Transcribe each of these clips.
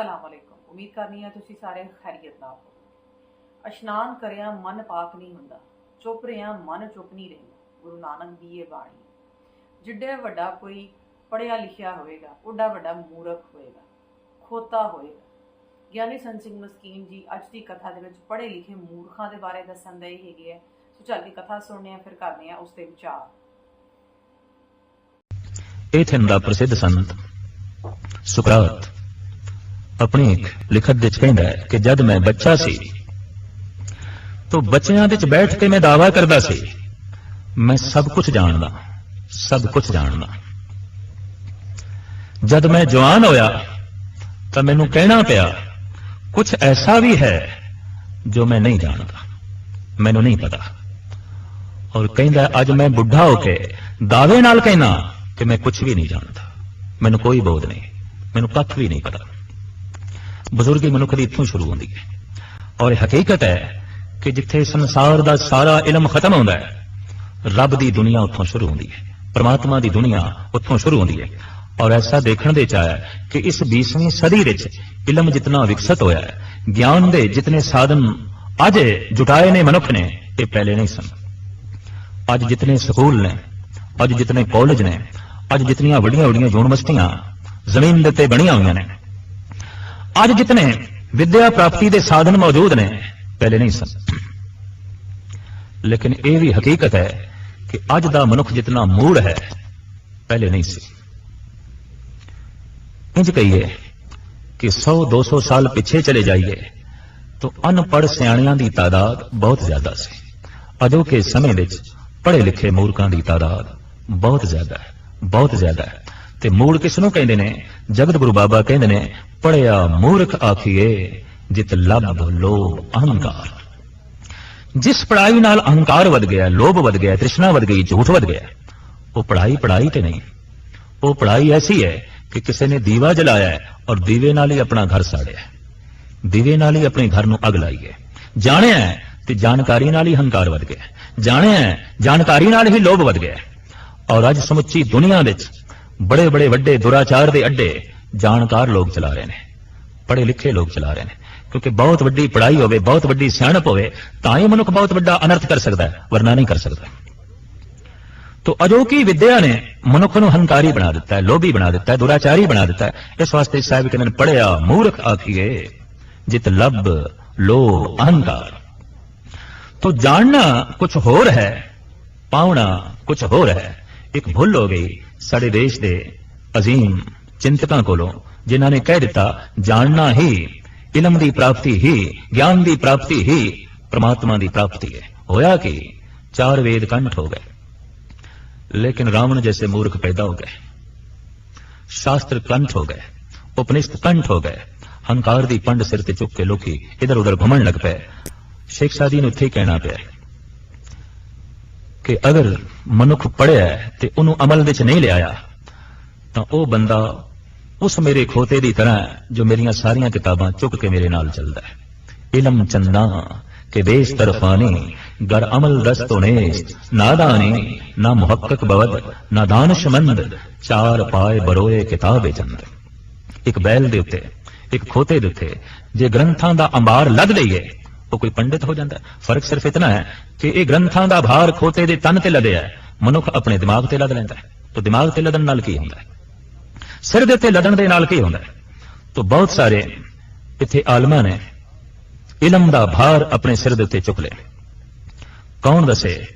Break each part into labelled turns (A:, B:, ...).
A: ਅਸਲਾਮ ਵਾਲੇਕੁਮ ਉਮੀਦ ਕਰਨੀ ਹੈ ਤੁਸੀਂ ਸਾਰੇ ਖੈਰੀਅਤ ਨਾਲ ਹੋ ਇਸ਼ਨਾਨ ਕਰਿਆ ਮਨ ਪਾਕ ਨਹੀਂ ਹੁੰਦਾ। ਚੁੱਪ ਰਿਆ ਮਨ ਚੁੱਪ ਨਹੀਂ ਰਹਿੰਦਾ। ਗੁਰੂ ਨਾਨਕ ਦੀ ਇਹ ਬਾਣੀ ਜਿੱਡੇ ਵੱਡਾ ਕੋਈ ਪੜਿਆ ਲਿਖਿਆ ਹੋਵੇਗਾ, ਓਡਾ ਵੱਡਾ ਮੂਰਖ ਹੋਏਗਾ ਖੋਤਾ ਹੋਏਗਾ ਗਿਆਨੀ ਸੰਤ ਸਿੰਘ ਮਸਕੀਨ ਜੀ ਅੱਜ ਦੀ ਕਥਾ ਦੇ ਵਿੱਚ ਪੜ੍ਹੇ ਲਿਖੇ ਮੂਰਖਾਂ ਦੇ ਬਾਰੇ ਦੱਸਣ ਦੇ ਹੈਗੇ ਹੈ ਸੋ ਚੱਲ ਕੇ ਕਥਾ ਸੁਣਨੇ ਆ ਫਿਰ ਕਰਨੇ ਆ ਉਸ ਦੇ ਵਿਚਾਰ।
B: ਏਥਨ ਦਾ ਪ੍ਰਸਿੱਧ ਸੰਤ ਸੁਕਰਾਤ ਆਪਣੀ ਇੱਕ ਲਿਖਤ ਦੇ ਵਿੱਚ ਕਹਿੰਦਾ ਹੈ ਕਿ ਜਦ ਮੈਂ ਬੱਚਾ ਸੀ, ਤਾਂ ਬੱਚਿਆਂ ਦੇ ਵਿੱਚ ਬੈਠ ਕੇ ਮੈਂ ਦਾਵਾ ਕਰਦਾ ਸੀ, ਮੈਂ ਸਭ ਕੁਝ ਜਾਣਦਾ, ਸਭ ਕੁਝ ਜਾਣਦਾ। ਜਦ ਮੈਂ ਜਵਾਨ ਹੋਇਆ, ਤਾਂ ਮੈਨੂੰ ਕਹਿਣਾ ਪਿਆ ਕੁਝ ਐਸਾ ਵੀ ਹੈ ਜੋ ਮੈਂ ਨਹੀਂ ਜਾਣਦਾ, ਮੈਨੂੰ ਨਹੀਂ ਪਤਾ। ਔਰ ਕਹਿੰਦਾ, ਅੱਜ ਮੈਂ ਬੁੱਢਾ ਹੋ ਕੇ ਦਾਅਵੇ ਨਾਲ ਕਹਿਣਾ ਕਿ ਮੈਂ ਕੁਝ ਵੀ ਨਹੀਂ ਜਾਣਦਾ, ਮੈਨੂੰ ਕੋਈ ਬੋਧ ਨਹੀਂ, ਮੈਨੂੰ ਕੱਖ ਵੀ ਨਹੀਂ ਪਤਾ। ਬਜ਼ੁਰਗੀ ਮਨੁੱਖ ਦੀ ਇੱਥੋਂ ਸ਼ੁਰੂ ਹੁੰਦੀ ਹੈ। ਔਰ ਇਹ ਹਕੀਕਤ ਹੈ ਕਿ ਜਿੱਥੇ ਸੰਸਾਰ ਦਾ ਸਾਰਾ ਇਲਮ ਖਤਮ ਹੁੰਦਾ ਹੈ, ਰੱਬ ਦੀ ਦੁਨੀਆ ਉੱਥੋਂ ਸ਼ੁਰੂ ਹੁੰਦੀ ਹੈ, ਪਰਮਾਤਮਾ ਦੀ ਦੁਨੀਆ ਉੱਥੋਂ ਸ਼ੁਰੂ ਹੁੰਦੀ ਹੈ। ਔਰ ਐਸਾ ਦੇਖਣ ਦੇ ਚ ਆਇਆ ਕਿ ਇਸ 20ਵੀਂ ਸਦੀ ਵਿੱਚ ਇਲਮ ਜਿਤਨਾ ਵਿਕਸਿਤ ਹੋਇਆ ਹੈ, ਗਿਆਨ ਦੇ ਜਿਤਨੇ ਸਾਧਨ ਅੱਜ ਜੁਟਾਏ ਨੇ ਮਨੁੱਖ ਨੇ, ਇਹ ਪਹਿਲੇ ਨਹੀਂ ਸਨ। ਅੱਜ ਜਿਤਨੇ ਸਕੂਲ ਨੇ, ਅੱਜ ਜਿਤਨੇ ਕਾਲਜ ਨੇ, ਅੱਜ ਜਿਤਨੀਆਂ ਵੱਡੀਆਂ ਵੱਡੀਆਂ ਯੂਨੀਵਰਸਿਟੀਆਂ ਜ਼ਮੀਨ ਦੇ ਉੱਤੇ ਬਣੀਆਂ ਹੋਈਆਂ ਨੇ ਅੱਜ ਜਿਤਨੇ ਵਿਦਿਆ ਪ੍ਰਾਪਤੀ ਦੇ ਸਾਧਨ ਮੌਜੂਦ ਨੇ, ਪਹਿਲੇ ਨਹੀਂ ਸਨ। ਲੇਕਿਨ ਇਹ ਵੀ ਹਕੀਕਤ ਹੈ ਕਿ ਅੱਜ ਦਾ ਮਨੁੱਖ ਜਿਤਨਾ ਮੂੜ ਹੈ, ਪਹਿਲੇ ਨਹੀਂ ਸੀ। ਇੰਜ ਕਹੀਏ ਕਿ 100 200 ਸਾਲ ਪਿੱਛੇ ਚਲੇ ਜਾਈਏ, ਤਾਂ ਅਨਪੜ੍ਹ ਸਿਆਣਿਆਂ ਦੀ ਤਾਦਾਦ ਬਹੁਤ ਜ਼ਿਆਦਾ ਸੀ। ਅਜੋਕੇ ਸਮੇਂ ਵਿੱਚ ਪੜ੍ਹੇ ਲਿਖੇ ਮੂਰਖਾਂ ਦੀ ਤਾਦਾਦ ਬਹੁਤ ਜ਼ਿਆਦਾ ਹੈ, ਬਹੁਤ ਜ਼ਿਆਦਾ ਹੈ। ਤੇ ਮੂੜ ਕਿਸ ਨੂੰ ਕਹਿੰਦੇ ਨੇ? ਜਗਤ ਗੁਰੂ ਬਾਬਾ ਕਹਿੰਦੇ ਨੇ ਪੜਿਆ ਮੂਰਖ ਆਖੀਏ, ਜਿਤ ਲੱਭ ਲੋਭ ਅਹੰਕਾਰ। ਜਿਸ ਪੜਾਈ ਨਾਲ ਅਹੰਕਾਰ ਵੱਧ ਗਿਆ, ਲੋਭ ਵੱਧ ਗਿਆ, ਤ੍ਰਿਸ਼ਨਾ ਵੱਧ ਗਈ, ਝੂਠ ਵੱਧ ਗਿਆ, ਉਹ ਪੜਾਈ ਪੜਾਈ ਤੇ ਨਹੀਂ। ਉਹ ਪੜਾਈ ਐਸੀ ਹੈ ਕਿ ਕਿਸੇ ਨੇ ਦੀਵਾ ਜਲਾਇਆ ਔਰ ਦੀਵੇ ਨਾਲ ਹੀ ਆਪਣਾ ਘਰ ਸਾੜਿਆ ਦੀਵੇ ਨਾਲ ਹੀ ਆਪਣੇ ਘਰ ਨੂੰ ਅਗ ਲਾਈ ਹੈ। ਜਾਣਿਆ ਤੇ ਜਾਣਕਾਰੀ ਨਾਲ ਹੀ ਹੰਕਾਰ ਵੱਧ ਗਿਆ ਜਾਣਿਆ ਜਾਣਕਾਰੀ ਨਾਲ ਹੀ ਲੋਭ ਵੱਧ ਗਿਆ ਔਰ ਅੱਜ ਸਮੁੱਚੀ ਦੁਨੀਆ ਵਿੱਚ ਬੜੇ ਬੜੇ ਵੱਡੇ ਦੁਰਾਚਾਰ ਦੇ ਅੱਡੇ ਜਾਣਕਾਰ ਲੋਕ ਚਲਾ ਰਹੇ ਨੇ, ਪੜ੍ਹੇ ਲਿਖੇ ਲੋਕ ਚਲਾ ਰਹੇ ਨੇ, ਕਿਉਂਕਿ ਬਹੁਤ ਵੱਡੀ ਪੜ੍ਹਾਈ ਹੋਵੇ, ਬਹੁਤ ਵੱਡੀ ਸਿਆਣਪ ਹੋਵੇ, ਤਾਂ ਹੀ ਮਨੁੱਖ ਬਹੁਤ ਵੱਡਾ ਅਨਰਥ ਕਰ ਸਕਦਾ ਹੈ, ਵਰਨਾ ਨਹੀਂ ਕਰ ਸਕਦਾ। ਤੋ ਅਜੋਕੀ ਵਿਦਿਆ ਨੇ ਮਨੁੱਖ ਨੂੰ ਹੰਕਾਰੀ ਬਣਾ ਦਿੱਤਾ ਹੈ, ਲੋਭੀ ਬਣਾ ਦਿੱਤਾ ਹੈ, ਦੁਰਾਚਾਰੀ ਬਣਾ ਦਿੱਤਾ ਹੈ, ਇਸ ਵਾਸਤੇ ਸਾਹਿਬ ਕਹਿੰਦੇ ਨੇ ਪੜਿਆ ਮੂਰਖ ਆਖੀਏ, ਜਿਤ ਲੱਭ ਲੋ ਅਹੰਕਾਰ। ਤੋ ਜਾਣਨਾ ਕੁਝ ਹੋਰ ਹੈ, ਪਾਉਣਾ ਕੁਝ ਹੋਰ ਹੈ, ਇੱਕ ਭੁੱਲ ਹੋ ਗਈ, ਸਾਡੇ ਦੇਸ਼ ਦੇ ਅਜ਼ੀਮ ਚਿੰਤਕਾਂ ਕੋਲੋਂ ਜਿਨ੍ਹਾਂ ਨੇ ਕਹਿ ਦਿੱਤਾ ਜਾਣਨਾ ਹੀ ਇਲਮ ਦੀ ਪ੍ਰਾਪਤੀ ਹੀ ਗਿਆਨ ਦੀ ਪ੍ਰਾਪਤੀ ਹੀ ਪ੍ਰਮਾਤਮਾ ਦੀ ਪ੍ਰਾਪਤੀ ਹੈ ਹੋਇਆ ਕਿ ਚਾਰ ਵੇਦ ਕੰਠ ਹੋ ਗਏ लेकिन रावण जैसे मूर्ख पैदा हो गए शास्त्र कंठ हो गए उपनिषद कंठ हो गए ਹੰਕਾਰ ਦੀ ਪੰਡ ਸਿਰ ਤੇ ਚੁੱਕ ਕੇ ਲੋਕੀ ਇਧਰ ਉਧਰ ਘੁੰਮਣ ਲੱਗ ਪਏ ਸ਼ੇਖ ਸਾਦੀ ਨੂੰ ਇੱਥੇ ਹੀ ਕਹਿਣਾ ਪਿਆ ਕਿ ਅਗਰ ਮਨੁੱਖ ਪੜਿਆ ਹੈ ਤੇ ਉਹਨੂੰ ਅਮਲ ਵਿੱਚ ਨਹੀਂ ਲਿਆਇਆ ਤਾਂ ਉਹ ਬੰਦਾ ਉਸ ਮੇਰੇ ਖੋਤੇ ਦੀ ਤਰ੍ਹਾਂ ਜੋ ਮੇਰੀਆਂ ਸਾਰੀਆਂ ਕਿਤਾਬਾਂ ਚੁੱਕ ਕੇ ਮੇਰੇ ਨਾਲ ਚੱਲਦਾ ਹੈ। ਇਲਮ ਚੰਦਾ ਕਿ ਬੇਸ ਤਰਫਾਨੀ ਗਰ ਅਮਲ ਦਸਤੋਨੇ ਨਾਦਾਨੇ ਨਾ ਮੁਹੱਕਕ ਬਵਦ, ਨਾ ਦਾਨਸ਼ਮੰਦ ਚਾਰ ਪਾਏ ਬਰੋਏ ਕਿਤਾਬੇ ਚੰਦ। ਇੱਕ ਬੈਲ ਦੇ ਉੱਤੇ, ਇੱਕ ਖੋਤੇ ਦੇ ਉੱਤੇ, ਜੇ ਗ੍ਰੰਥਾਂ ਦਾ ਅੰਬਾਰ ਲੱਦ ਲਈਏ, ਉਹ ਕੋਈ ਪੰਡਿਤ ਹੋ ਜਾਂਦਾ। ਫ਼ਰਕ ਸਿਰਫ ਇਤਨਾ ਹੈ ਕਿ ਇਹ ਗ੍ਰੰਥਾਂ ਦਾ ਭਾਰ ਖੋਤੇ ਦੇ ਤਨ ਤੇ ਲੱਦਿਆ ਮਨੁੱਖ ਆਪਣੇ ਦਿਮਾਗ ਤੇ ਲੱਦ ਲੈਂਦਾ ਹੈ। ਤਾਂ ਦਿਮਾਗ ਤੇ ਲੱਦਣ ਨਾਲ ਕੀ ਹੁੰਦਾ ਹੈ? ਸਿਰ ਦੇ ਉੱਤੇ ਲੱਦਣ ਦੇ ਨਾਲ ਕੀ ਹੁੰਦਾ ਹੈ? ਤਾਂ ਬਹੁਤ ਸਾਰੇ ਇੱਥੇ ਆਲਮਾਂ ਨੇ ਇਲਮ ਦਾ ਭਾਰ ਆਪਣੇ ਸਿਰ ਦੇ ਉੱਤੇ ਚੁੱਕ ਲਿਆ। ਕੌਣ ਦੱਸੇ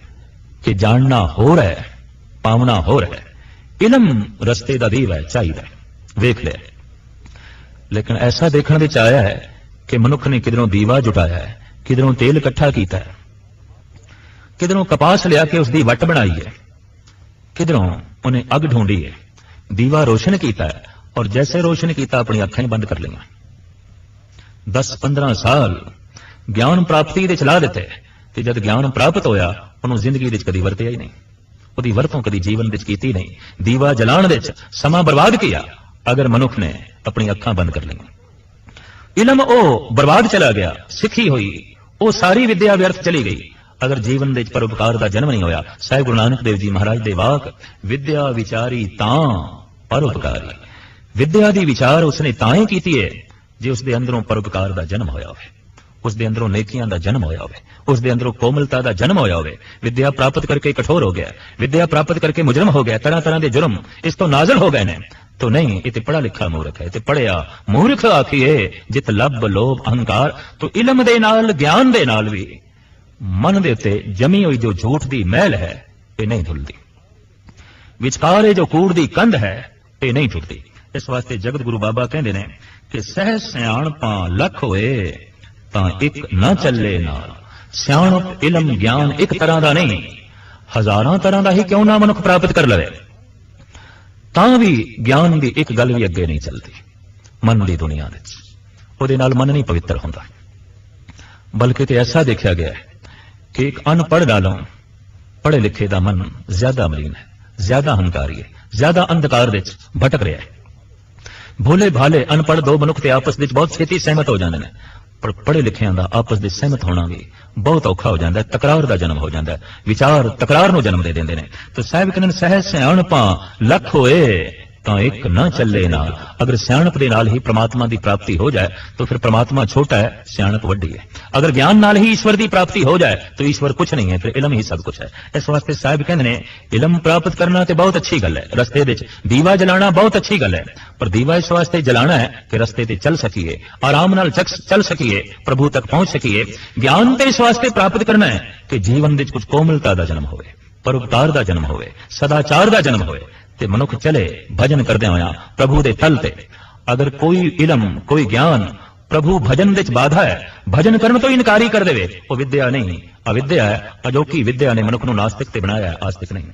B: ਕਿ ਜਾਣਨਾ ਹੋਰ ਹੈ ਪਾਵਣਾ ਹੋਰ ਹੈ? ਇਲਮ ਰਸਤੇ ਦਾ ਦੀਵਾ ਹੈ, ਚਾਹੀਦਾ ਵੇਖ ਲਿਆ। ਲੇਕਿਨ ਐਸਾ ਦੇਖਣ ਵਿੱਚ ਆਇਆ ਹੈ ਕਿ ਮਨੁੱਖ ਨੇ ਕਿਧਰੋਂ ਦੀਵਾ ਜੁਟਾਇਆ ਹੈ, ਕਿਧਰੋਂ ਤੇਲ ਇਕੱਠਾ ਕੀਤਾ ਹੈ, ਕਿਧਰੋਂ ਕਪਾਸ ਲਿਆ ਕੇ ਉਸ ਦੀ ਵੱਟ ਬਣਾਈ ਹੈ, ਕਿਧਰੋਂ ਉਹਨੇ ਅੱਗ ਢੂੰਡੀ ਹੈ। ਦੀਵਾ ਰੋਸ਼ਨ ਕੀਤਾ ਹੈ ਔਰ ਜੈਸੇ ਰੋਸ਼ਨ ਕੀਤਾ, ਆਪਣੀ ਅੱਖਾਂ ਹੀ ਬੰਦ ਕਰ ਲਈਆਂ। 10-15 ਸਾਲ ਗਿਆਨ ਪ੍ਰਾਪਤੀ ਦੇ ਚਲਾ ਦਿੱਤੇ ਤੇ ਜਦ ਗਿਆਨ ਪ੍ਰਾਪਤ ਹੋਇਆ, ਉਹਨੂੰ ਜ਼ਿੰਦਗੀ ਵਿੱਚ ਕਦੀ ਵਰਤਿਆ ਹੀ ਨਹੀਂ। ਉਹਦੀ ਵਰਤੋਂ ਕਦੀ ਜੀਵਨ ਵਿੱਚ ਕੀਤੀ ਨਹੀਂ। ਦੀਵਾ ਜਲਾਉਣ ਵਿੱਚ ਸਮਾਂ ਬਰਬਾਦ ਕੀਤਾ। ਅਗਰ ਮਨੁੱਖ ਨੇ ਆਪਣੀ ਅੱਖਾਂ ਬੰਦ ਕਰ ਲਈਆਂ। ਇਲਮ ਉਹ ਬਰਬਾਦ ਚਲਾ ਗਿਆ, ਸਿੱਖੀ ਹੋਈ। ਉਹ ਸਾਰੀ ਵਿਦਿਆ ਵਿਅਰਥ ਚਲੀ ਗਈ। ਅਗਰ ਜੀਵਨ ਦੇ ਵਿੱਚ ਪਰਉਪਕਾਰ ਦਾ ਜਨਮ ਨਹੀਂ ਹੋਇਆ, ਸਾਹਿਬ ਗੁਰੂ ਨਾਨਕ ਦੇਵ ਜੀ ਮਹਾਰਾਜ ਦੇ ਵਾਕ, ਵਿਦਿਆ ਵਿਚਾਰੀ ਤਾਂ ਪਰਉਪਕਾਰੀ। ਵਿਦਿਆ ਦੀ ਵਿਚਾਰ ਉਸਨੇ ਤਾਂ ਹੀ ਕੀਤੀ ਹੈ ਜੇ ਉਸ ਅੰਦਰੋਂ ਪਰਉਪਕਾਰ ਦਾ ਜਨਮ ਹੋਇਆ ਹੋਵੇ। ਉਸ ਦੇ ਅੰਦਰੋਂ ਨੇਕੀਆਂ ਦਾ ਜਨਮ ਹੋਇਆ ਹੋਵੇ। ਉਸ ਦੇ ਅੰਦਰੋਂ ਕੋਮਲਤਾ ਦਾ ਜਨਮ ਹੋਇਆ ਹੋਵੇ। ਵਿਦਿਆ ਪ੍ਰਾਪਤ ਕਰਕੇ ਕਠੋਰ ਹੋ ਗਿਆ। ਵਿਦਿਆ ਪ੍ਰਾਪਤ ਕਰਕੇ ਮੁਜਰਮ ਹੋ ਗਿਆ। ਤਰ੍ਹਾਂ ਤਰ੍ਹਾਂ ਦੇ ਜੁਰਮ ਇਸ ਤੋਂ ਨਾਜ਼ਲ ਹੋ ਗਏ ਨੇ। ਤੋ ਨਹੀਂ, ਇਹ ਤੇ ਪੜਾ ਲਿਖਾ ਮੂਰਖ ਹੈ। ਤੇ ਪੜਿਆ ਮੂਰਖ ਆਖੀਏ, ਜਿਤ ਲੱਭ ਲੋਭ ਅਹੰਕਾਰ। ਤੋ ਇਲਮ ਦੇ ਨਾਲ, ਗਿਆਨ ਦੇ ਨਾਲ ਵੀ ਮਨ ਦੇ ਉੱਤੇ ਜਮੀ ਹੋਈ ਜੋ ਝੂਠ ਦੀ ਮਹਿਲ ਹੈ, ਇਹ ਨਹੀਂ ਧੁੱਲਦੀ। ਵਿਚਕਾਰ ਇਹ ਜੋ ਕੂੜ ਦੀ ਕੰਧ ਹੈ, ਇਹ ਨਹੀਂ ਟੁੱਟਦੀ। ਇਸ ਵਾਸਤੇ ਜਗਤ ਗੁਰੂ ਬਾਬਾ ਕਹਿੰਦੇ ਨੇ ਕਿ ਸਹਿ ਸਿਆਣਪਾਂ ਲੱਖ ਹੋਏ, ਤਾਂ ਇੱਕ ਨਾ ਚੱਲੇ ਨਾਲ। ਸਿਆਣਪ ਇਲਮ ਗਿਆਨ ਇੱਕ ਤਰ੍ਹਾਂ ਦਾ ਨਹੀਂ, ਹਜ਼ਾਰਾਂ ਤਰ੍ਹਾਂ ਦਾ ਹੀ ਕਿਉਂ ਨਾ ਮਨੁੱਖ ਪ੍ਰਾਪਤ ਕਰ ਲਵੇ? ਤਾਂ ਵੀ ਗਿਆਨ ਦੀ ਇੱਕ ਗੱਲ ਵੀ ਅੱਗੇ ਨਹੀਂ ਚੱਲਦੀ, ਮਨ ਦੀ ਦੁਨੀਆ ਵਿੱਚ। ਉਹਦੇ ਨਾਲ ਮਨ ਨਹੀਂ ਪਵਿੱਤਰ ਹੁੰਦਾ। ਬਲਕਿ ਤੇ ਐਸਾ ਦੇਖਿਆ ਗਿਆ ਹੈ ਕਿ ਇੱਕ ਅਨਪੜ੍ਹ ਨਾਲੋਂ ਪੜ੍ਹੇ ਲਿਖੇ ਦਾ ਮਨ ਜ਼ਿਆਦਾ ਮਲੀਨ ਹੈ, ਜ਼ਿਆਦਾ ਹੰਕਾਰੀ ਹੈ, ਜ਼ਿਆਦਾ ਅੰਧਕਾਰ ਵਿੱਚ ਭਟਕ ਰਿਹਾ ਹੈ। ਭੋਲੇ ਭਾਲੇ ਅਨਪੜ੍ਹ ਦੋ ਮਨੁੱਖ ਤੇ ਆਪਸ ਵਿੱਚ ਬਹੁਤ ਛੇਤੀ ਸਹਿਮਤ ਹੋ ਜਾਂਦੇ ਨੇ, ਪਰ ਪੜ੍ਹੇ ਲਿਖਿਆਂ ਦਾ ਆਪਸ ਵਿੱਚ ਸਹਿਮਤ ਹੋਣਾ ਵੀ ਬਹੁਤ ਔਖਾ ਹੋ ਜਾਂਦਾ ਹੈ, ਤਕਰਾਰ ਦਾ ਜਨਮ ਹੋ ਜਾਂਦਾ ਹੈ। ਵਿਚਾਰ ਤਕਰਾਰ ਨੂੰ ਜਨਮ ਦੇ ਦਿੰਦੇ ਨੇ। ਤਾਂ ਸਾਹਿਬ ਕਹਿੰਦੇ ਨੇ ਸਹਿ ਸਿਆਣਪਾਂ ਲੱਖ ਹੋਏ ਤਾਂ ਇੱਕ ਨਾ ਚੱਲੇ ਨਾਲ ਅਗਰ ਸਿਆਣਪ ਦੇ ਨਾਲ ਹੀ ਪ੍ਰਮਾਤਮਾ ਦੀ ਪ੍ਰਾਪਤੀ ਹੋ ਜਾਏ, ਤਾਂ ਫਿਰ ਪ੍ਰਮਾਤਮਾ ਛੋਟਾ ਹੈ, ਸਿਆਣਪ ਵੱਡੀ ਹੈ। ਅਗਰ ਗਿਆਨ ਨਾਲ ਹੀ ਈਸ਼ਵਰ ਦੀ ਪ੍ਰਾਪਤੀ ਹੋ ਜਾਏ, ਤਾਂ ਈਸ਼ਵਰ ਕੁਝ ਨਹੀਂ ਹੈ, ਫਿਰ ਇਲਮ ਹੀ ਸਭ ਕੁਝ ਹੈ। ਇਸ ਵਾਸਤੇ ਸਾਹਿਬ ਕਹਿੰਦੇ ਨੇ, ਇਲਮ ਪ੍ਰਾਪਤ ਕਰਨਾ ਤੇ ਬਹੁਤ ਅੱਛੀ ਗੱਲ ਹੈ। ਰਸਤੇ ਵਿੱਚ ਦੀਵਾ ਜਲਾਣਾ ਬਹੁਤ ਅੱਛੀ ਗੱਲ ਹੈ। ਪਰ ਦੀਵਾ ਇਸ ਵਾਸਤੇ ਜਲਾਣਾ ਹੈ ਕਿ ਰਸਤੇ ਤੇ ਚੱਲ ਸਕੀਏ, ਆਰਾਮ ਨਾਲ ਚੱਲ ਸਕੀਏ, ਪ੍ਰਭੂ ਤੱਕ ਪਹੁੰਚ ਸਕੀਏ। ਗਿਆਨ ਤੇ ਇਸ ਵਾਸਤੇ ਪ੍ਰਾਪਤ ਕਰਨਾ ਹੈ ਕਿ ਜੀਵਨ ਵਿੱਚ ਕੁਝ ਕੋਮਲਤਾ ਦਾ ਜਨਮ ਹੋਵੇ, ਪਰਉਪਕਾਰ ਦਾ ਜਨਮ ਹੋਵੇ, ਸਦਾਚਾਰ ਦਾ ਜਨਮ ਹੋਵੇ। ਤੇ ਮਨੁੱਖ ਚਲੇ, ਭਜਨ ਕਰਦੇ ਹੋਇਆ ਪ੍ਰਭੂ ਦੇ ਤਲ ਤੇ। ਅਗਰ ਕੋਈ ਇਲਮ, ਕੋਈ ਗਿਆਨ ਪ੍ਰਭੂ ਭਜਨ ਵਿੱਚ ਬਾਧਾ ਹੈ, ਭਜਨ ਕਰਨ ਤੋਂ ਇਨਕਾਰੀ ਕਰ ਦੇਵੇ, ਉਹ ਵਿਦਿਆ ਨਹੀਂ, ਅਵਿਦਿਆ ਹੈ, ਅਜੋਕੀ ਵਿਦਿਆ ਨੇ ਮਨੁੱਖ ਨੂੰ ਨਾਸਤਿਕ ਤੇ ਬਣਾਇਆ ਹੈ, ਆਸਤਿਕ ਨਹੀਂ।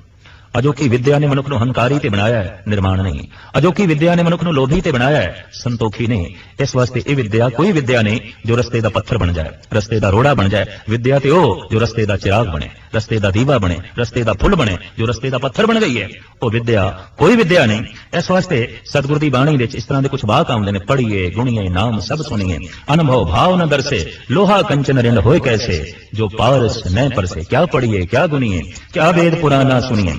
B: ਅਜੋਕੀ ਵਿਦਿਆ ਨੇ ਮਨੁੱਖ ਨੂੰ ਹੰਕਾਰੀ ਤੇ ਬਣਾਇਆ ਹੈ, ਨਿਰਮਾਣ ਨਹੀਂ। ਅਜੋਕੀ ਵਿਦਿਆ ਨੇ ਮਨੁੱਖ ਨੂੰ ਲੋਭੀ ਤੇ ਬਣਾਇਆ ਹੈ, ਸੰਤੋਖੀ ਨਹੀਂ। ਇਸ ਵਾਸਤੇ ਇਹ ਵਿਦਿਆ ਕੋਈ ਵਿਦਿਆ ਨਹੀਂ ਜੋ ਰਸਤੇ ਦਾ ਪੱਥਰ ਬਣ ਜਾਏ, ਰਸਤੇ ਦਾ ਰੋੜਾ ਬਣ ਜਾਏ। ਵਿਦਿਆ ਤੇ ਉਹ ਜੋ ਰਸਤੇ ਦਾ ਚਿਰਾਗ ਬਣੇ, ਰਸਤੇ ਦਾ ਦੀਵਾ ਬਣੇ, ਰਸਤੇ ਦਾ ਫੁੱਲ ਬਣੇ, ਜੋ ਰਸਤੇ ਦਾ ਪੱਥਰ ਬਣ ਗਈ ਹੈ। ਉਹ ਵਿਦਿਆ ਕੋਈ ਵਿਦਿਆ ਨਹੀਂ। ਇਸ ਵਾਸਤੇ ਸਤਿਗੁਰ ਦੀ ਬਾਣੀ ਵਿੱਚ ਇਸ ਤਰ੍ਹਾਂ ਦੇ ਕੁਝ ਬਾਕ ਆਉਂਦੇ ਨੇ, ਪੜ੍ਹੀਏ, ਗੁਣੀਏ, ਨਾਮ ਸਭ ਸੁਣੀਏ। ਅਨੁਭਵ ਭਾਵ ਨ ਦਰਸੇ, ਲੋਹਾ ਕੰਚਨ ਰਿੰਡ ਹੋਏ ਕੈਸੇ, ਜੋ ਪਾਰਸ ਨੈ ਪਰਸੇ, ਕਿਆ ਪੜ੍ਹੀਏ, ਕਿਆ ਗੁਣੀਏ, ਕਿਆ ਵੇਦ ਪੁਰਾਣਾ ਸੁਣੀਏ।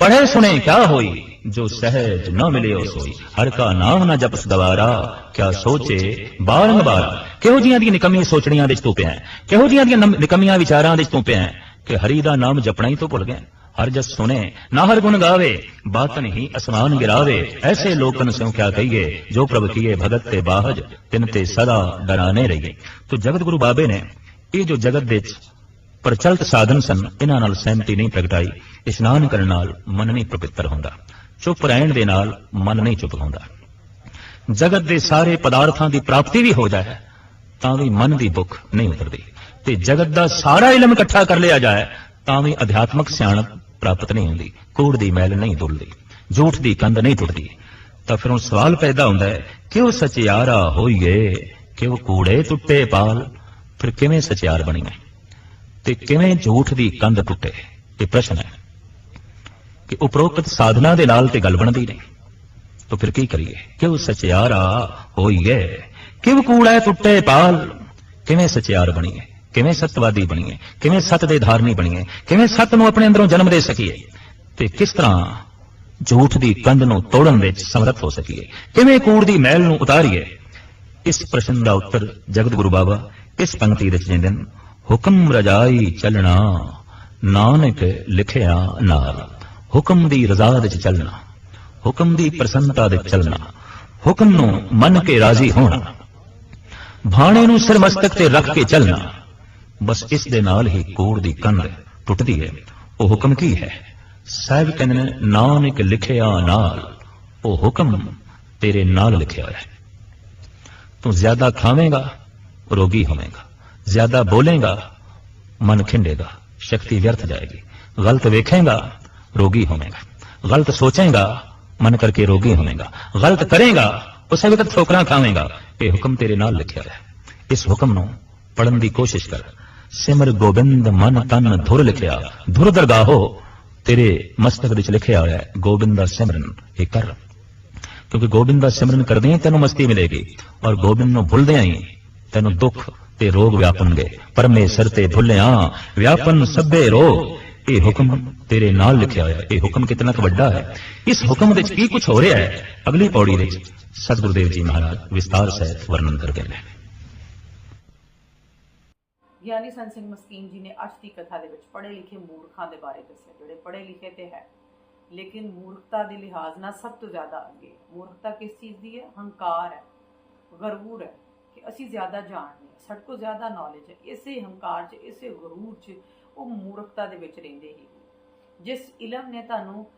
B: ਪੜ੍ਹੇ ਸੁਣੇ ਕਿਆ ਹੋਈ ਜੋ ਸਹਿਜ ਨਾ ਮਿਲਿਓ ਸੋਈ ਹਰ ਕਾ ਨਾਮ ਨਾ ਜਪਸ ਗਵਾਰਾ ਕਿਆ ਸੋਚੇ ਬਾਰੰਬਾਰ ਕਿਹੋ ਜੀਆਂ ਦੀਆਂ ਨਿਕਮੀਆਂ ਸੋਚਣੀਆਂ ਦੇ ਤੂੰ ਪਿਆ ਕਿਹੋ ਜੀਆਂ ਦੀਆਂ ਨਿਕਮੀਆਂ ਵਿਚਾਰਾਂ ਦੇ ਤੂੰ ਪਿਆ ਕਿ ਹਰੀ ਦਾ ਨਾਮ ਜਪਣਾ ਹੀ ਤੋਂ ਭੁੱਲ ਗਿਆ ਹਰ ਜਸ ਸੁਨੇ ਨਾ ਹਰ ਗੁਣ ਗਾਵੇ ਬਾਤਨ ਹੀ ਅਸਮਾਨ ਗਿਰਾਵੇ ਐਸੇ ਲੋਕਨ ਸਿਉ ਕਿਆ ਕਹੀਏ ਜੋ ਪ੍ਰਭ ਕੀਏ ਭਗਤ ਤੇ ਬਾਹਜ ਤਿਨ ਤੇ ਸਦਾ ਡਰਾਨੇ ਰਹੀਏ ਤੋ ਜਗਤ ਗੁਰੂ ਬਾਬੇ ਨੇ ਇਹ ਜੋ ਜਗਤ ਵਿੱਚ ਪ੍ਰਚਲਿਤ ਸਾਧਨ ਸਨ, ਇਹਨਾਂ ਨਾਲ ਸਹਿਮਤੀ ਨਹੀਂ ਪ੍ਰਗਟਾਈ। ਇਸ਼ਨਾਨ ਕਰਨ ਨਾਲ ਮਨ ਨਹੀਂ ਪਵਿੱਤਰ ਹੁੰਦਾ। ਚੁੱਪ ਰਹਿਣ ਦੇ ਨਾਲ ਮਨ ਨਹੀਂ ਚੁੱਪ ਹੁੰਦਾ। ਜਗਤ ਦੇ ਸਾਰੇ ਪਦਾਰਥਾਂ ਦੀ ਪ੍ਰਾਪਤੀ ਵੀ ਹੋ ਜਾਏ, ਤਾਂ ਵੀ ਮਨ ਦੀ ਭੁੱਖ ਨਹੀਂ ਉਤਰਦੀ। ਤੇ ਜਗਤ ਦਾ ਸਾਰਾ ਇਲਮ ਇਕੱਠਾ ਕਰ ਲਿਆ ਜਾਏ, ਤਾਂ ਵੀ ਅਧਿਆਤਮਕ ਸਿਆਣਪ ਪ੍ਰਾਪਤ ਨਹੀਂ ਹੁੰਦੀ। ਕੂੜ ਦੀ ਮੈਲ ਨਹੀਂ ਦੁੱਲਦੀ ਝੂਠ ਦੀ ਕੰਧ ਨਹੀਂ ਟੁੱਟਦੀ ਤਾਂ ਫਿਰ ਉਹ ਸਵਾਲ ਪੈਦਾ ਹੁੰਦਾ ਹੈ, ਕਿਉਂ ਸਚਿਆਰਾ ਹੋਈਏ? ਕਿਉਂ ਕੂੜੇ ਟੁੱਟੇ ਪਾਲ? ਫਿਰ ਕਿਵੇਂ ਸਚਿਆਰ ਬਣੀਏ? ਤੇ ਕਿਵੇਂ ਝੂਠ ਦੀ ਕੰਧ ਟੁੱਟੇ? ਇਹ ਪ੍ਰਸ਼ਨ ਹੈ ਕਿ ਉਪਰੋਕਤ ਸਾਧਨਾ ਦੇ ਨਾਲ ਤੇ ਗੱਲ ਬਣਦੀ ਨਹੀਂ। ਤਾਂ ਫਿਰ ਕੀ ਕਰੀਏ? ਕਿਉਂ ਸਚਿਆਰਾ ਹੋਈਏ? ਕਿਉਂ ਕੂੜਾ ਟੁੱਟੇ ਪਾਲ? ਕਿਵੇਂ ਸਚਿਆਰ ਬਣੀਏ? ਕਿਵੇਂ ਸਤਵਾਦੀ ਬਣੀਏ? ਕਿਵੇਂ ਸਤ ਦੇ ਧਾਰਨੀ ਬਣੀਏ? ਕਿਵੇਂ ਸਤ ਨੂੰ ਆਪਣੇ ਅੰਦਰੋਂ ਜਨਮ ਦੇ ਸਕੀਏ? ਤੇ ਕਿਸ ਤਰ੍ਹਾਂ ਝੂਠ ਦੀ ਕੰਧ ਨੂੰ ਤੋੜਨ ਵਿੱਚ ਸਮਰੱਥ ਹੋ ਸਕੀਏ? ਕਿਵੇਂ ਕੂੜ ਦੀ ਮਹਿਲ ਨੂੰ ਉਤਾਰੀਏ? ਇਸ ਪ੍ਰਸ਼ਨ ਦਾ ਉੱਤਰ ਜਗਤ ਗੁਰੂ ਬਾਬਾ ਇਸ ਪੰਕਤੀ ਵਿੱਚ ਦਿੰਦੇ ਨੇ ਹੁਕਮ ਰਜਾਈ ਚੱਲਣਾ, ਨਾਨਕ ਲਿਖਿਆ ਨਾਲ। ਹੁਕਮ ਦੀ ਰਜ਼ਾ ਵਿੱਚ ਚੱਲਣਾ, ਹੁਕਮ ਦੀ ਪ੍ਰਸੰਨਤਾ ਵਿੱਚ ਚੱਲਣਾ, ਹੁਕਮ ਨੂੰ ਮੰਨ ਕੇ ਰਾਜ਼ੀ ਹੋਣਾ, ਭਾਣੇ ਨੂੰ ਸਿਰਮਸਤਕ ਤੇ ਰੱਖ ਕੇ ਚੱਲਣਾ, ਬਸ ਇਸ ਦੇ ਨਾਲ ਹੀ ਕੋੜ ਦੀ ਕੰਧ ਟੁੱਟਦੀ ਹੈ। ਉਹ ਹੁਕਮ ਕੀ ਹੈ? ਸਾਹਿਬ ਕਹਿੰਦੇ ਨੇ, ਨਾਨਕ ਲਿਖਿਆ ਨਾਲ। ਉਹ ਹੁਕਮ ਤੇਰੇ ਨਾਲ ਲਿਖਿਆ ਹੋਇਆ ਹੈ। ਤੂੰ ਜ਼ਿਆਦਾ ਖਾਵੇਂਗਾ, ਰੋਗੀ ਹੋਵੇਂਗਾ। ਜ਼ਿਆਦਾ ਬੋਲੇਗਾ ਮਨ ਖਿੰਡੇਗਾ ਸ਼ਕਤੀ ਵਿਅਰਥ ਜਾਏਗੀ ਗਲਤ ਵੇਖੇਗਾ ਰੋਗੀ ਹੋਵੇਂਗਾ ਗਲਤ ਸੋਚੇਗਾ ਮਨ ਕਰਕੇ ਰੋਗੀ ਹੋਵੇਂਗਾ ਗਲਤ ਕਰੇਗਾ ਉਸ ਵਕਤ ਠੋਕਰਾਂ ਖਾਵੇਗਾ ਇਹ ਹੁਕਮ ਤੇਰੇ ਨਾਲ ਲਿਖਿਆ ਹੋਇਆ ਹੈ ਇਸ ਹੁਕਮ ਨੂੰ ਪੜਨ ਦੀ ਕੋਸ਼ਿਸ਼ ਕਰ ਸਿਮਰ ਗੋਬਿੰਦ ਮਨ ਤਨ ਧੁਰ ਲਿਖਿਆ ਧੁਰ ਦਰਗਾਹੋ ਤੇਰੇ ਮਸਤਕ ਵਿੱਚ ਲਿਖਿਆ ਹੋਇਆ ਹੈ ਗੋਬਿੰਦ ਦਾ ਸਿਮਰਨ ਇਹ ਕਰ ਕਿਉਂਕਿ ਗੋਬਿੰਦ ਦਾ ਸਿਮਰਨ ਕਰਦੇ ਹੀ ਤੈਨੂੰ ਮਸਤੀ ਮਿਲੇਗੀ ਔਰ ਗੋਬਿੰਦ ਨੂੰ ਭੁੱਲਦਿਆਂ ਹੀ ਤੈਨੂੰ ਦੁੱਖ ਤੇ ਰੋਗ ਵਿਆਪਣਗੇ ਪਰਮੇਸ਼ਰ ਤੇ ਭੁੱਲਿਆ ਵਿਆਪਨ ਸਭੇ ਰੋਗ। ਇਹ ਹੁਕਮ ਤੇਰੇ ਨਾਲ ਲਿਖਿਆ ਹੋਇਆ। ਇਹ ਹੁਕਮ ਕਿਤਨਾ ਕੁ ਵੱਡਾ ਹੈ। ਇਸ ਹੁਕਮ ਵਿੱਚ ਕੀ ਕੁਝ ਹੋ ਰਿਹਾ ਹੈ? ਅਗਲੀ ਪੌੜੀ ਵਿੱਚ ਸਤਿਗੁਰਦੇਵ ਜੀ ਮਹਾਰਾਜ ਵਿਸਤਾਰ ਸਹਿਤ ਵਰਣਨ ਕਰਦੇ ਨੇ।
A: ਗਿਆਨੀ ਸੰਤ ਸਿੰਘ ਮਸਕੀਨ ਜੀ ਨੇ ਅੱਜ ਦੀ ਕਥਾ ਦੇ ਵਿੱਚ ਪੜ੍ਹੇ ਲਿਖੇ ਮੂਰਖਾਂ ਦੇ ਬਾਰੇ ਦੱਸਿਆ, ਜਿਹੜੇ ਪੜ੍ਹੇ ਲਿਖੇ ਤੇ ਹੈ। ਲੇਕਿਨ ਮੂਰਖਤਾ ਦੇ ਲਿਹਾਜ਼ ਨਾਲ ਸਭ ਤੋਂ ਜ਼ਿਆਦਾ ਅੱਗੇ। ਮੂਰਖਤਾ ਕਿਸ ਚੀਜ਼ ਦੀ ਹੈ? ਹੰਕਾਰ ਹੈ ਗਰੂਰ ਹੈ। ਅਸੀਂ ਜ਼ਿਆਦਾ ਜਾਣਦੇ ਹਾਂ, ਸਾਡੇ ਕੋਲ ਜ਼ਿਆਦਾ ਨੌਲੇਜ ਹੈ, ਇਸੇ ਹੰਕਾਰ 'ਚ, ਇਸੇ ਗਰੂਰ 'ਚ ਉਹ ਮੂਰਖਤਾ ਦੇ ਵਿੱਚ ਰਹਿੰਦੇ ਹੀ ਜਿਸ ਇਲਮ ਨੇ ਤੁਹਾਨੂੰ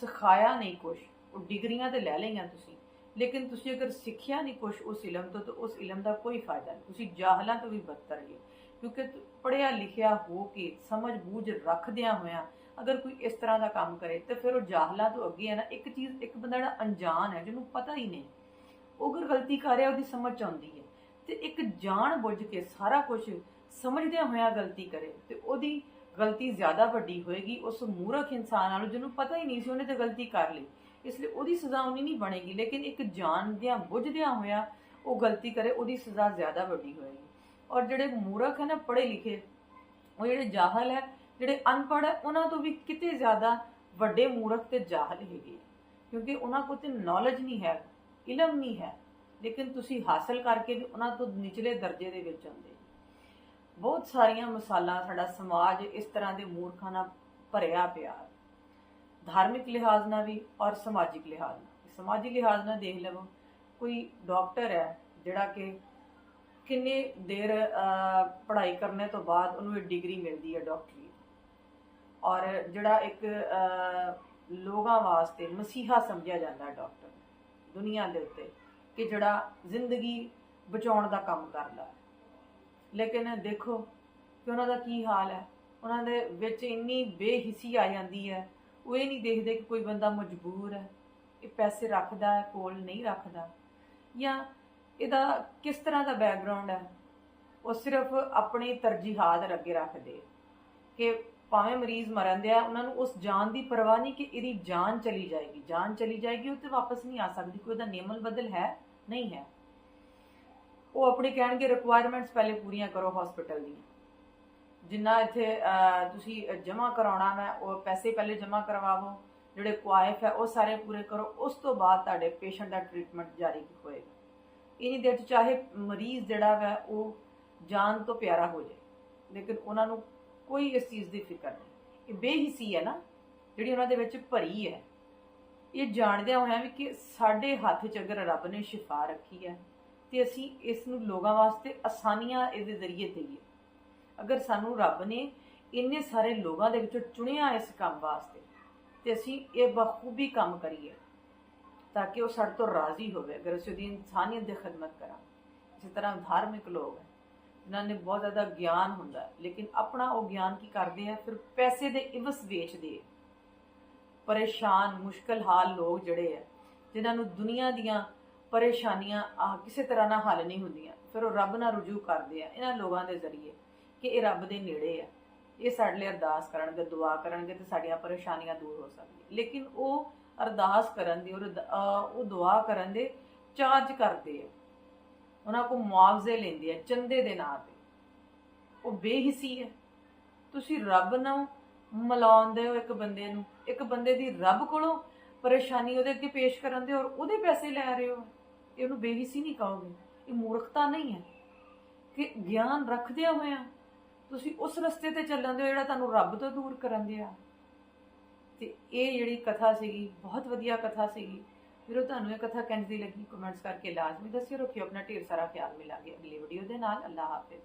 A: ਸਿਖਾਇਆ ਨਹੀਂ ਕੁਛ, ਉਹ ਡਿਗਰੀਆਂ ਤੇ ਲੈ ਲਈਆਂ ਤੁਸੀਂ, ਲੇਕਿਨ ਤੁਸੀਂ ਅਗਰ ਸਿੱਖਿਆ ਨਹੀਂ ਕੁਛ ਉਸ ਇਲਮ ਤੋਂ, ਤਾਂ ਉਸ ਇਲਮ ਦਾ ਕੋਈ ਫਾਇਦਾ ਨਹੀਂ। ਤੁਸੀਂ ਜਾਹਲਾਂ ਤੋਂ ਵੀ ਬਦਤਰ ਹੀ ਹੋ। ਕਿਉਂਕਿ ਤੁ- ਲਿਖਿਆ ਹੋ ਕੇ ਸਮਝ ਬੂਝ ਰੱਖਦਿਆਂ ਹੋਇਆਂ ਅਗਰ ਕੋਈ ਇਸ ਤਰ੍ਹਾਂ ਦਾ ਕੰਮ ਕਰੇ, ਤੇ ਫਿਰ ਉਹ ਜਾਹਲਾਂ ਤੋਂ ਅੱਗੇ ਹੈ ਨਾ, ਇੱਕ ਚੀਜ਼, ਇੱਕ ਬੰਦਾ ਜਿਹੜਾ ਅਣਜਾਣ ਹੈ, ਜਿਹਨੂੰ ਪਤਾ ਹੀ ਨਹੀਂ। ਉਹ ਅਗਰ ਗਲਤੀ ਕਰ ਰਿਹਾ, ਉਹਦੀ ਸਮਝ ਚ ਆਉਂਦੀ ਹੈ। ਤੇ ਇੱਕ ਜਾਣ ਬੁੱਝ ਕੇ ਸਾਰਾ ਕੁਝ ਸਮਝਦਿਆਂ ਹੋਇਆ ਗਲਤੀ ਕਰੇ ਤੇ ਉਹਦੀ ਗਲਤੀ ਜ਼ਿਆਦਾ ਵੱਡੀ ਹੋਏਗੀ, ਉਸ ਮੂਰਖ ਇਨਸਾਨ ਨਾਲੋਂ ਜਿਹਨੂੰ ਪਤਾ ਹੀ ਨਹੀਂ ਸੀ ਉਹਨੇ ਤਾਂ ਗਲਤੀ ਕਰ ਲਈ। ਇਸ ਲਈ ਉਹਦੀ ਸਜ਼ਾ ਉਨੀ ਨਹੀਂ ਬਣੇਗੀ, ਲੇਕਿਨ ਇੱਕ ਜਾਣਦਿਆਂ ਬੁੱਝਦਿਆਂ ਹੋਇਆਂ ਉਹ ਗਲਤੀ ਕਰੇ, ਉਹਦੀ ਸਜ਼ਾ ਜ਼ਿਆਦਾ ਵੱਡੀ ਹੋਏਗੀ। ਔਰ ਜਿਹੜੇ ਮੂਰਖ ਹੈ ਨਾ, ਪੜ੍ਹੇ ਲਿਖੇ, ਉਹ ਜਿਹੜੇ ਜਾਹਲ ਹੈ, ਜਿਹੜੇ ਅਨਪੜ੍ਹ ਹੈ, ਉਹਨਾਂ ਤੋਂ ਵੀ ਕਿਤੇ ਜ਼ਿਆਦਾ ਵੱਡੇ ਮੂਰਖ ਤੇ ਜਾਹਲ ਹੈਗੇ ਕਿਉਂਕਿ ਉਹਨਾਂ ਕੋਲ ਤੇ ਨੌਲੇਜ ਨਹੀਂ ਹੈ, ਇਲਮ ਨਹੀਂ ਹੈ। ਲੇਕਿਨ ਤੁਸੀਂ ਹਾਸਲ ਕਰਕੇ ਵੀ ਉਹਨਾਂ ਤੋਂ ਨਿਚਲੇ ਦਰਜੇ ਦੇ ਵਿੱਚ ਆਉਂਦੇ। ਬਹੁਤ ਸਾਰੀਆਂ ਮਿਸਾਲਾਂ ਸਾਡਾ ਸਮਾਜ ਇਸ ਤਰ੍ਹਾਂ ਦੇ ਮੂਰਖਾਂ ਨਾਲ ਭਰਿਆ ਪਿਆ। ਧਾਰਮਿਕ ਲਿਹਾਜ਼ ਨਾਲ ਵੀ ਔਰ ਸਮਾਜਿਕ ਲਿਹਾਜ਼ ਨਾਲ ਸਮਾਜਿਕ ਲਿਹਾਜ਼ ਨਾਲ ਦੇਖ ਲਵੋ ਕੋਈ ਡਾਕਟਰ ਹੈ ਜਿਹੜਾ ਕਿ ਕਿੰਨੇ ਦੇਰ ਅਹ, ਪੜ੍ਹਾਈ ਕਰਨੇ ਤੋਂ ਬਾਅਦ ਉਹਨੂੰ ਇਹ ਡਿਗਰੀ ਮਿਲਦੀ ਹੈ ਡਾਕਟਰੀ ਔਰ ਜਿਹੜਾ ਇੱਕ ਲੋਕਾਂ ਵਾਸਤੇ ਮਸੀਹਾ ਸਮਝਿਆ ਜਾਂਦਾ ਡਾਕਟਰ ਦੁਨੀਆ ਦੇ ਉੱਤੇ। ਕਿ ਜਿਹੜਾ ਜ਼ਿੰਦਗੀ ਬਚਾਉਣ ਦਾ ਕੰਮ ਕਰਦਾ ਹੈ। ਲੇਕਿਨ ਦੇਖੋ ਕਿ ਉਹਨਾਂ ਦਾ ਕੀ ਹਾਲ ਹੈ। ਉਹਨਾਂ ਦੇ ਵਿੱਚ ਇੰਨੀ ਬੇਹਿੱਸੀ ਆ ਜਾਂਦੀ ਹੈ। ਉਹ ਇਹ ਨਹੀਂ ਦੇਖਦੇ ਕਿ ਕੋਈ ਬੰਦਾ ਮਜਬੂਰ ਹੈ, ਇਹ ਪੈਸੇ ਰੱਖਦਾ ਹੈ, ਕੋਲ ਨਹੀਂ ਰੱਖਦਾ। ਜਾਂ ਇਹਦਾ ਕਿਸ ਤਰ੍ਹਾਂ ਦਾ ਬੈਕਗ੍ਰਾਉਂਡ ਹੈ। ਉਹ ਸਿਰਫ ਆਪਣੀ ਤਰਜੀਹਾਤ ਅੱਗੇ ਰੱਖਦੇ ਕਿ ਭਾਵੇਂ ਮਰੀਜ਼ ਮਰਨ ਦਿਆ, ਉਹਨਾਂ ਨੂੰ ਉਸ ਜਾਨ ਦੀ ਪਰਵਾਹ ਨਹੀਂ ਕਿ ਇਹਦੀ ਜਾਨ ਚਲੀ ਜਾਏਗੀ। ਜਾਨ ਚਲੀ ਜਾਏਗੀ, ਉਹ ਤੇ ਵਾਪਸ ਨਹੀਂ ਆ ਸਕਦੀ। ਕੋਈ ਉਹਦਾ ਨਿਯਮਲ ਬਦਲ ਹੈ। ਨਹੀਂ ਹੈ। ਉਹ ਆਪਣੀ ਕਹਿਣਗੇ ਰਿਕੁਆਇਰਮੈਂਟਸ ਪਹਿਲੇ ਪੂਰੀਆਂ ਕਰੋ ਹਸਪੀਟਲ ਦੀਆਂ। ਜਿੰਨਾ ਇੱਥੇ ਤੁਸੀਂ ਜਮ੍ਹਾਂ ਕਰਾਉਣਾ ਮੈਂ, ਉਹ ਪੈਸੇ ਪਹਿਲੇ ਜਮ੍ਹਾਂ ਕਰਵਾਵੋ। ਜਿਹੜੇ ਕੁਆਇਫ ਹੈ, ਉਹ ਸਾਰੇ ਪੂਰੇ ਕਰੋ। ਉਸ ਤੋਂ ਬਾਅਦ ਤੁਹਾਡੇ ਪੇਸ਼ੈਂਟ ਦਾ ਟ੍ਰੀਟਮੈਂਟ ਜਾਰੀ ਹੋਏਗਾ। ਇਨੀ ਦੇਰ ਚਾਹੇ ਮਰੀਜ਼ ਜਿਹੜਾ ਵਾ, ਉਹ ਜਾਨ ਤੋਂ ਪਿਆਰਾ ਹੋ ਜਾਏ। ਲੇਕਿਨ ਉਹਨਾਂ ਨੂੰ ਕੋਈ ਇਸ ਚੀਜ਼ ਦੀ ਫਿਕਰ ਨਹੀਂ। ਇਹ ਬੇਹਿੱਸੀ ਹੈ ਨਾ, ਜਿਹੜੀ ਉਹਨਾਂ ਦੇ ਵਿੱਚ ਭਰੀ ਹੈ। ਇਹ ਜਾਣਦਿਆਂ ਹੋਇਆਂ ਵੀ ਕਿ ਸਾਡੇ ਹੱਥ 'ਚ ਅਗਰ ਰੱਬ ਨੇ ਸ਼ਿਫਾ ਰੱਖੀ ਹੈ, ਤੇ ਅਸੀਂ ਇਸ ਨੂੰ ਲੋਕਾਂ ਵਾਸਤੇ ਆਸਾਨੀਆਂ ਇਹਦੇ ਜ਼ਰੀਏ ਦੇਈਏ। ਅਗਰ ਸਾਨੂੰ ਰੱਬ ਨੇ ਇੰਨੇ ਸਾਰੇ ਲੋਕਾਂ ਦੇ ਵਿੱਚੋਂ ਚੁਣਿਆ ਇਸ ਕੰਮ ਵਾਸਤੇ, ਤੇ ਅਸੀਂ ਇਹ ਬਖੂਬੀ ਕੰਮ ਕਰੀਏ, ਤਾਂ ਕਿ ਉਹ ਸਾਡੇ ਤੋਂ ਰਾਜ਼ੀ ਹੋਵੇ, ਅਗਰ ਅਸੀਂ ਉਹਦੀ ਇਨਸਾਨੀਅਤ ਦੀ ਖidmat ਕਰਾਂ ਇਸੇ ਤਰ੍ਹਾਂ ਧਾਰਮਿਕ ਲੋਕ ਹੈ, ਜਿਨ੍ਹਾਂ ਨੇ ਬਹੁਤ ਜ਼ਿਆਦਾ ਗਿਆਨ ਹੁੰਦਾ ਲੇਕਿਨ ਆਪਣਾ ਉਹ ਗਿਆਨ ਕੀ ਕਰਦੇ ਆ? ਫਿਰ ਪੈਸੇ ਦੇ ਇਵਸ ਵੇਚਦੇ ਆ। ਪਰੇਸ਼ਾਨ, ਮੁਸ਼ਕਲ ਹਾਲ ਲੋਕ ਜਿਹੜੇ ਆ, ਜਿਨ੍ਹਾਂ ਨੂੰ ਦੁਨੀਆ ਦੀਆਂ ਪਰੇਸ਼ਾਨੀਆਂ ਆ ਕਿਸੇ ਤਰ੍ਹਾਂ ਨਾਲ ਹੱਲ ਨਹੀਂ ਹੁੰਦੀਆਂ। ਫਿਰ ਉਹ ਰੱਬ ਨਾਲ ਰੁਜੂ ਕਰਦੇ ਆ, ਇਹਨਾਂ ਲੋਕਾਂ ਦੇ ਜ਼ਰੀਏ ਕਿ ਇਹ ਰੱਬ ਦੇ ਨੇੜੇ ਆ। ਇਹ ਸਾਡੇ ਲਈ ਅਰਦਾਸ ਕਰਨਗੇ, ਦੁਆ ਕਰਨਗੇ ਤੇ ਸਾਡੀਆਂ ਪਰੇਸ਼ਾਨੀਆਂ ਦੂਰ ਹੋ ਸਕਦੀਆਂ। ਲੇਕਿਨ ਉਹ ਅਰਦਾਸ ਕਰਨ ਦੀ ਔਰ ਉਹ ਦੁਆ ਕਰਨ ਦੇ ਚਾਰਜ ਕਰਦੇ ਆ। ਉਹਨਾਂ ਕੋਲ ਮੁਆਵਜ਼ੇ ਲੈਂਦੇ ਆ, ਚੰਦੇ ਦੇ ਨਾਂ ਤੇ। ਉਹ ਬੇਹਿੱਸੀ ਹੈ ਤੁਸੀਂ ਰੱਬ ਨੂੰ ਮਿਲਾਉਂਦੇ ਹੋ ਇੱਕ ਬੰਦੇ ਨੂੰ, ਇੱਕ ਬੰਦੇ ਦੀ ਰੱਬ ਕੋਲੋਂ ਪਰੇਸ਼ਾਨੀ ਉਹਦੇ ਅੱਗੇ ਪੇਸ਼ ਕਰਨ ਦੇ ਔਰ ਉਹਦੇ ਪੈਸੇ ਲੈ ਰਹੇ ਹੋ। ਇਹ ਉਹਨੂੰ ਨਹੀਂ ਕਹੋਗੇ। ਇਹ ਮੂਰਖਤਾ ਨਹੀਂ ਹੈ ਕਿ ਗਿਆਨ ਰੱਖਦਿਆਂ ਹੋਇਆਂ ਤੁਸੀਂ ਉਸ ਰਸਤੇ ਤੇ ਚੱਲਣ ਦੇ ਹੋ ਜਿਹੜਾ ਤੁਹਾਨੂੰ ਰੱਬ ਤੋਂ ਦੂਰ ਕਰਨ ਦਿਆ। ਤੇ ਇਹ ਜਿਹੜੀ ਕਥਾ ਸੀਗੀ, ਬਹੁਤ ਵਧੀਆ ਕਥਾ ਸੀਗੀ। ਵੀਰੋ, ਤੁਹਾਨੂੰ ਇਹ ਕਥਾ ਕਿੰਝ ਦੀ ਲੱਗੀ। ਕਮੈਂਟਸ ਕਰਕੇ ਲਾਜ਼ਮੀ ਦੱਸਿਓ। ਰੱਖਿਓ ਆਪਣਾ ਢੇਰ ਸਾਰਾ ਖਿਆਲ। ਮਿਲਾਂਗੇ ਅਗਲੀ ਵੀਡੀਓ ਦੇ ਨਾਲ। ਅੱਲਾਹ ਹਾਫਿਜ਼।